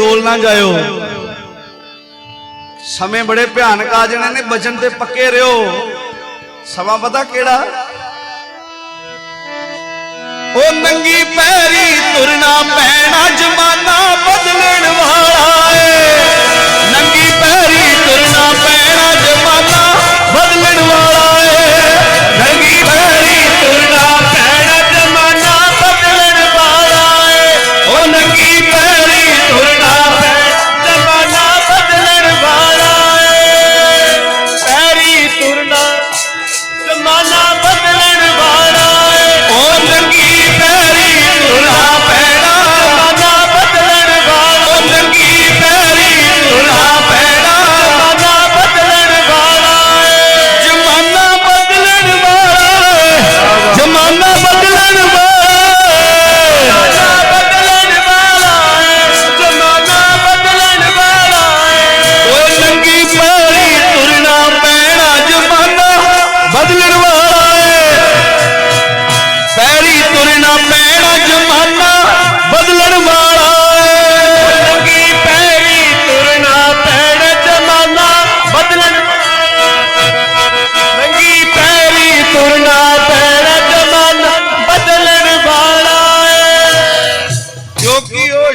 ਡੋਲ ਨਾ ਜਾਇਓ। ਸਮੇਂ ਬੜੇ ਭਿਆਨਕ ਆ ਜਾਣੇ ਨੇ, ਬਚਨ ਤੇ ਪੱਕੇ ਰਿਓ। ਸਮਾਂ ਪਤਾ ਕਿਹੜਾ? ਉਹ ਨੰਗੀ ਪੈਰੀ ਤੁਰਨਾ ਪੈਣਾ ਜਮਾਨਾ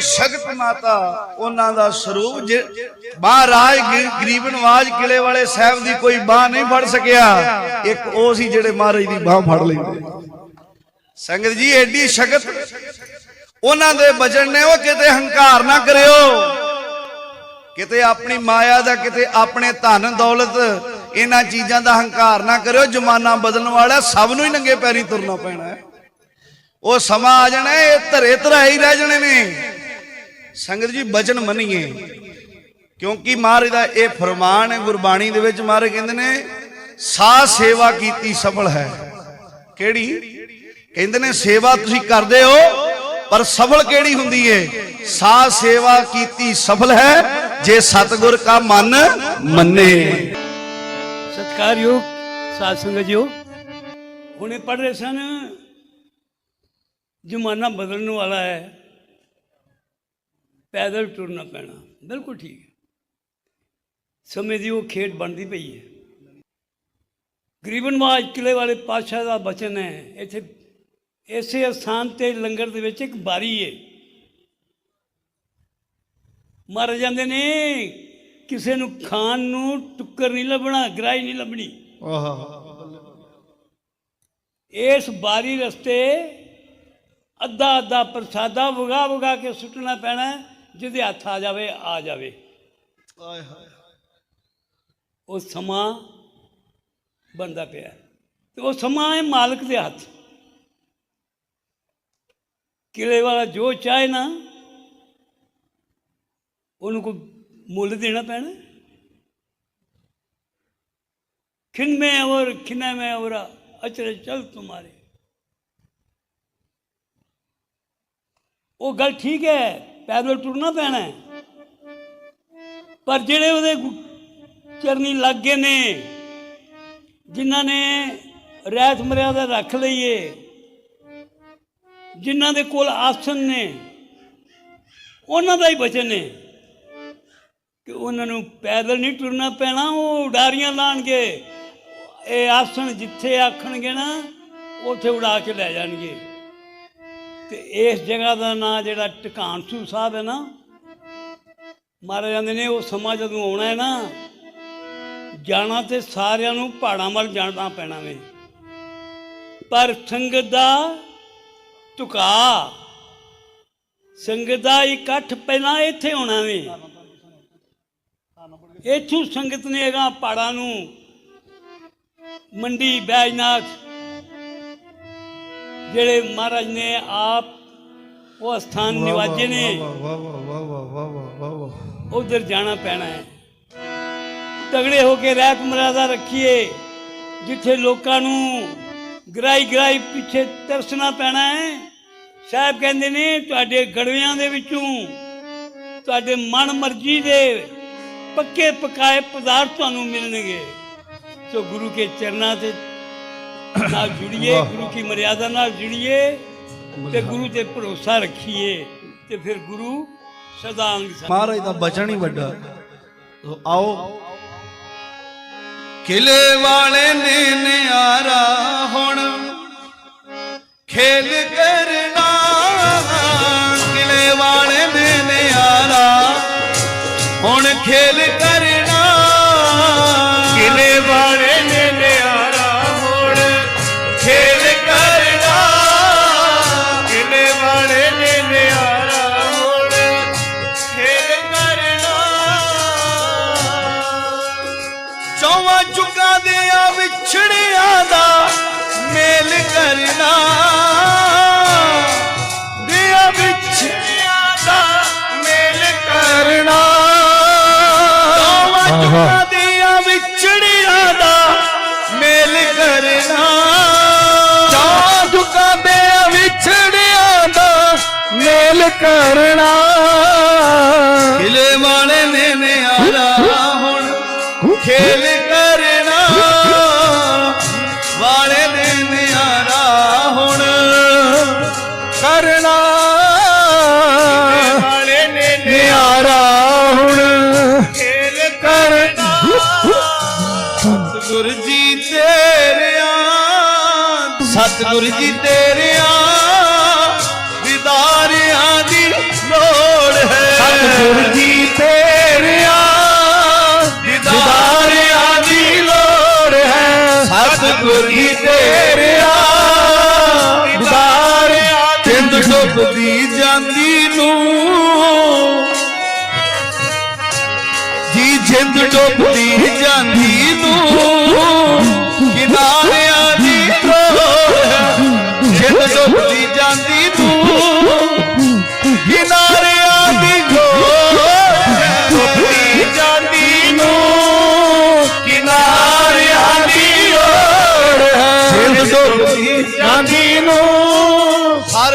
ਸ਼ਕਤ ਮਾਤਾ, ਉਹਨਾਂ ਦਾ ਸਰੂਪ ਮਹਾਰਾਜ ਗਰੀਬ ਨਵਾਜ ਕਿਲੇ ਵਾਲੇ ਸਾਹਿਬ ਦੀ ਕੋਈ ਬਾਹ ਨਹੀਂ ਫੜ ਸਕਿਆ। ਇੱਕ ਉਹ ਸੀ ਜਿਹੜੇ ਮਹਾਰਾਜ ਦੀ ਬਾਹ ਫੜ ਲੈਂਦੇ। ਸੰਗਤ ਜੀ ਐਡੀ ਸ਼ਕਤ ਉਹਨਾਂ ਦੇ ਬਚਨ ਨੇ ਉਹ ਕਿਤੇ ਹੰਕਾਰ ਨਾ ਕਰਿਓ। ਕਿਤੇ ਆਪਣੀ ਮਾਇਆ ਦਾ, ਕਿਤੇ ਆਪਣੇ ਧਨ ਦੌਲਤ, ਇਹਨਾਂ ਚੀਜ਼ਾਂ ਦਾ ਹੰਕਾਰ ਨਾ ਕਰਿਓ। ਜ਼ਮਾਨਾ ਬਦਲਣ ਵਾਲਾ, ਸਭ ਨੂੰ ਹੀ ਨੰਗੇ ਪੈਰੀ ਤੁਰਨਾ ਪੈਣਾ ਹੈ। ਉਹ ਸਮਾਂ ਆ ਜਾਣਾ ਇਹ ਧਰੇ ਧਰਾਏ ਹੀ ਰਹਿ ਜਾਣੇ ਨੇ। ਸੰਗਤ ਜੀ, ਬਚਨ ਮੰਨੀਏ। ਕਿਉਂਕਿ ਮਹਾਰਾਜ ਦਾ ਇਹ ਫਰਮਾਨ ਹੈ ਗੁਰਬਾਣੀ ਦੇ ਵਿੱਚ ਮਹਾਰਾਜ ਕਹਿੰਦੇ ਨੇ ਸਾਹ ਸੇਵਾ ਕੀਤੀ ਸਫਲ ਹੈ। ਕਿਹੜੀ? ਕਹਿੰਦੇ ਨੇ, ਸੇਵਾ ਤੁਸੀਂ ਕਰਦੇ ਹੋ, ਪਰ ਸਫਲ ਕਿਹੜੀ ਹੁੰਦੀ ਹੈ ਸਾਹ ਸੇਵਾ ਕੀਤੀ ਸਫਲ ਹੈ, ਜੇ ਸਤਗੁਰ ਕਾ ਮਨ ਮੰਨੇ। ਸਤਿਕਾਰਯੋਗ ਸਾਧ ਸੰਗਤ ਜੀਓ, ਹੁਣੇ ਪੜ ਰਹੇ ਸਨ, ਜ਼ਮਾਨਾ ਬਦਲਣ ਵਾਲਾ ਹੈ। ਪੈਦਲ ਟੁਰਨਾ ਪੈਣਾ। ਬਿਲਕੁਲ ਠੀਕ ਹੈ। ਸਮੇਂ ਦੀ ਉਹ ਖੇਡ ਬਣਦੀ ਪਈ ਹੈ। ਗਰੀਬਨ ਨਵਾਜ ਕਿਲੇ ਵਾਲੇ ਪਾਤਸ਼ਾਹ ਦਾ ਬਚਨ ਹੈ। ਇੱਥੇ ਇਸੇ ਸਥਾਨ ਤੇ ਲੰਗਰ ਦੇ ਵਿੱਚ ਇੱਕ ਬਾਰੀ ਹੈ। ਮਰ ਜਾਂਦੇ ਨੇ ਕਿਸੇ ਨੂੰ ਖਾਣ ਨੂੰ ਟੁੱਕਰ ਨਹੀਂ ਲੱਭਣਾ ਗਰਾਈ ਨਹੀਂ ਲੱਭਣੀ। ਇਸ ਬਾਰੀ ਰਸਤੇ ਅੱਧਾ ਅੱਧਾ ਪ੍ਰਸਾਦਾ ਵਗਾ ਵਗਾ ਕੇ ਸੁੱਟਣਾ ਪੈਣਾ। ਜਿਹਦੇ ਹੱਥ ਆ ਜਾਵੇ ਆ ਜਾਵੇ ਉਹ ਸਮਾਂ ਬੰਦਾ ਪਿਆ ਹੈ। ਤੇ ਉਹ ਸਮਾਂ ਹੈ ਮਾਲਕ ਦੇ ਹੱਥ ਕਿਲੇ ਵਾਲਾ ਜੋ ਚਾਹੇ ਨਾ ਉਹਨੂੰ ਕੋਈ ਮੁੱਲ ਦੇਣਾ ਪੈਣਾ ਖਿਨ में और खिना में और अचरे चल तुम्हारे ਉਹ ਗੱਲ ਠੀਕ ਹੈ ਪੈਦਲ ਟੁਰਨਾ ਪੈਣਾ ਹੈ। ਪਰ ਜਿਹੜੇ ਉਹਦੇ ਚਰਨੀ ਲੱਗ ਗਏ ਨੇ, ਜਿਨ੍ਹਾਂ ਨੇ ਰਹਿਤ ਮਰਿਆਦਾ ਰੱਖ ਲਈਏ ਜਿਨ੍ਹਾਂ ਦੇ ਕੋਲ ਆਸਨ ਨੇ, ਉਹਨਾਂ ਦਾ ਹੀ ਬਚਨ ਨੇ ਕਿ ਉਹਨਾਂ ਨੂੰ ਪੈਦਲ ਨਹੀਂ ਟੁਰਨਾ ਪੈਣਾ, ਉਹ ਉਡਾਰੀਆਂ ਲਾਣਗੇ। ਇਹ ਆਸਣ ਜਿੱਥੇ ਆਖਣਗੇ ਨਾ, ਉੱਥੇ ਉਡਾ ਕੇ ਲੈ ਜਾਣਗੇ। ਤੇ ਇਸ ਜਗ੍ਹਾ ਦਾ ਨਾਂ ਜਿਹੜਾ ਟਿਕਾਣਸੂ ਸਾਹਿਬ ਹੈ ਨਾ, ਮਹਾਰਾਜ ਜਾਂਦੇ ਨੇ ਉਹ ਸਮਾਂ ਜਦੋਂ ਆਉਣਾ ਹੈ ਨਾ, ਜਾਣਾ ਤੇ ਸਾਰਿਆਂ ਨੂੰ ਪਹਾੜਾਂ ਵੱਲ ਜਾਣਾ ਪੈਣਾ ਵੇ। ਪਰ ਸੰਗਤ ਦਾ ਝੁਕਾ, ਸੰਗਤ ਦਾ ਇਕੱਠ ਪਹਿਲਾਂ ਇੱਥੇ ਹੋਣਾ ਵੇ। ਇੱਥੋਂ ਸੰਗਤ ਨੇ ਹੈਗਾ ਪਹਾੜਾਂ ਨੂੰ ਮੰਡੀ, ਬੈਜਨਾਥ ਜਿਹੜੇ ਮਹਾਰਾਜ ਨੇ ਆਪ ਉਹ ਸਥਾਨ ਨਿਵਾਜੇ ਨੇ ਉਧਰ ਜਾਣਾ ਪੈਣਾ ਹੈ ਤਗੜੇ ਹੋ ਕੇ ਰਹਿਤ ਮਰਾਦਾ ਰੱਖੀਏ ਜਿੱਥੇ ਲੋਕਾਂ ਨੂੰ ਗਰਾਈ ਗਰਾਈ ਪਿੱਛੇ ਤਰਸਣਾ ਪੈਣਾ ਹੈ ਸਾਹਿਬ ਕਹਿੰਦੇ ਨੇ ਤੁਹਾਡੇ ਗੜਵਿਆਂ ਦੇ ਵਿੱਚੋਂ ਤੁਹਾਡੇ ਮਨ ਮਰਜ਼ੀ ਦੇ ਪੱਕੇ ਪਕਾਏ ਪਦਾਰਥ ਤੁਹਾਨੂੰ ਮਿਲਣਗੇ ਸੋ ਗੁਰੂ ਕੇ ਚਰਨਾਂ ਤੇ ਨਾਲ ਜੁੜੀਏ ਗੁਰੂ ਕੀ ਮਰਿਆਦਾ ਨਾਲ ਜੁੜੀਏ ਤੇ ਗੁਰੂ ਤੇ ਭਰੋਸਾ ਰੱਖੀਏ ਤੇ ਫਿਰ ਗੁਰੂ ਸਦਾਂਗ ਸਾਹਿਬ ਮਹਾਰਾਜ ਦਾ ਬਚਨ ਹੀ ਵੱਡਾ। ਸੋ ਆਓ। ਕਿਲੇ ਵਾਲੇ ਨੇ ਨਿਆਰਾ ਹੁਣ ਖੇਲ ਕਰਨਾ ਕਿਲੇ ਵਾਲੇ ਨੇ ਨਿਆਰਾ ਹੁਣ ਖੇਲ ਮੇਲ ਕਰਨਾ। ਕਿਲੇ ਵਾਲੇ ਨੇ ਨਿਆਰਾ ਹੁਣ ਖੇਲ ਕਰਨਾ। ਵਾਲੇ ਨੇ ਨਿਆਰਾ ਹੁਣ ਕਰਨਾ। ਵਾਲੇ ਨੇ ਨਿਆਰਾ ਹੁਣ ਖੇਲ ਕਰਨਾ। ਸਤਿਗੁਰ ਜੀ ਤੇਰਿਆਂ ਸਤਿਗੁਰ ਜੀ ਤੇਰਿਆਂ ਸਤਿਗੁਰ ਜੀ ਤੇਰਿਆਂ ਵਿਦਾਰਿਆਂ ਦੀ ਲੋੜ ਹੈ। ਸਤਿਗੁਰ ਜੀ ਤੇਰਿਆਂ ਵਿਦਾਰਿਆਂ ਚਿੰਦ ਡੁੱਬਦੀ ਜਾਂਦੀ ਨੂੰ। ਜੀ ਜਿੰਦ ਡੁੱਬਦੀ ਜਾਂਦੀ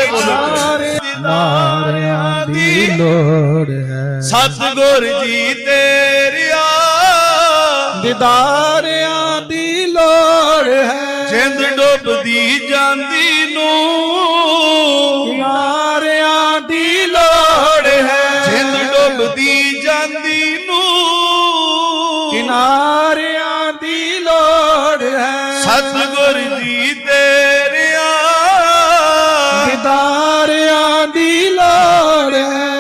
ਸਾਰੇ ਬੋਲੋ। ਨਾਰਿਆਂ ਦੀ ਲੋੜ ਹੈ। ਸਤਿਗੁਰ ਜੀ ਤੇਰਿਆ। ਦਿਦਾਰਿਆਂ ਦੀ ਲੋੜ ਹੈ। ਜਿੰਦ ਡੁੱਬਦੀ ਜਾਂਦੀ ਨੂੰ। ਨਾਰਿਆਂ ਦੀ ਲੋੜ ਹੈ। ਜਿੰਦ ਡੁੱਬਦੀ ਜਾਂਦੀ ਨੂੰ। ਕਿਨਾਰਿਆਂ ਦੀ ਲੋੜ ਹੈ। ਸਤਿਗੁਰ ਜੀ ਦੀ ਲੋੜ ਹੈ